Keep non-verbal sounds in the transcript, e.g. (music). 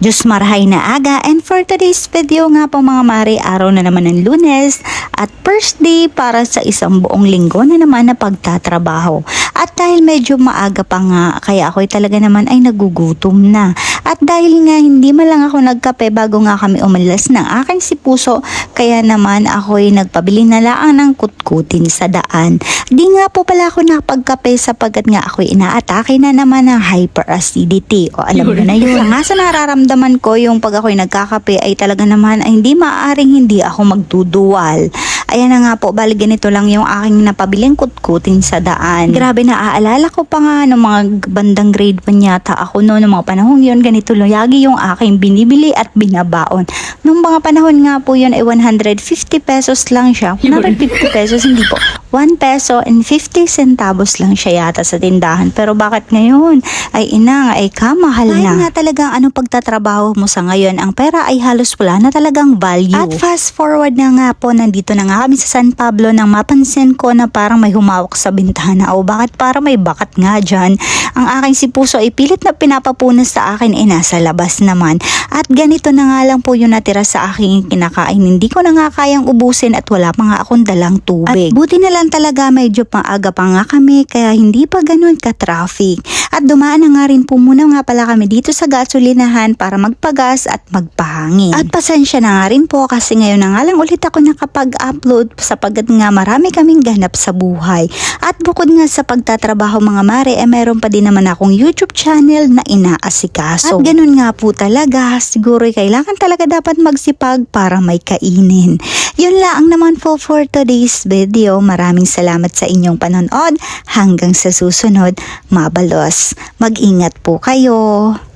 Diyos marhay na aga and for today's video nga po mga mare, araw na naman ng lunes at first day para sa isang buong linggo na naman na pagtatrabaho. At dahil medyo maaga pa nga, kaya ako'y talaga naman ay nagugutom na. At dahil nga hindi man lang ako nagkape bago nga kami umalas ng aking si puso, kaya naman ako'y nagpabili na lang ng kutkutin sa daan. Di nga po pala ako nakapagkape sapagkat nga ako'y inaatake na naman ng hyperacidity. O alam mo na yun. (laughs) nga sa nararamdaman ko yung pag ako'y nagkakape ay talaga naman ay hindi maaaring hindi ako magduduwal. Ayan na nga po, bali ganito lang yung aking napabiling kutkutin sa daan. Grabe na aalala ko pa nga ng mga bandang grade 1 yata ako no, ng mga panahon yun, ganito lagi yung aking binibili at binabaon. Nung mga panahon nga po yun ay 150 pesos lang siya. (laughs) 150 pesos, hindi po. 1 peso and 50 centavos lang siya yata sa tindahan. Pero bakit ngayon? Ay ina nga, ay kamahal na. Kahit nga talagang anong pagtatrabaho mo sa ngayon, ang pera ay halos wala na talagang value. At fast forward na nga po, nandito na nga kami sa San Pablo nang mapansin ko na parang may humawak sa bintana o bakit para may bakat nga dyan. Ang aking si Puso ay pilit na pinapapunas sa akin ay nasa labas naman. At ganito na nga lang po yung natira sa aking kinakain. Hindi ko na nga kayang ubusin at wala pa nga akong dalang tubig. At buti na lang talaga medyo pang aga pa nga kami kaya hindi pa ganun ka-traffic. At dumaan na nga rin po muna nga pala kami dito sa gasolinahan para magpagas at magpahangin. At pasensya na nga rin po kasi ngayon na nga lang ulit ako nakapag-upload sapagkat nga marami kaming ganap sa buhay. At bukod nga sa pagtatrabaho mga mare, eh meron pa din naman akong YouTube channel na inaasikaso. At ganun nga po talaga, siguro kailangan talaga dapat magsipag para may kainin. Yun lang naman po for today's video. Maraming salamat sa inyong panonood. Hanggang sa susunod, mabalos. Mag-ingat po kayo.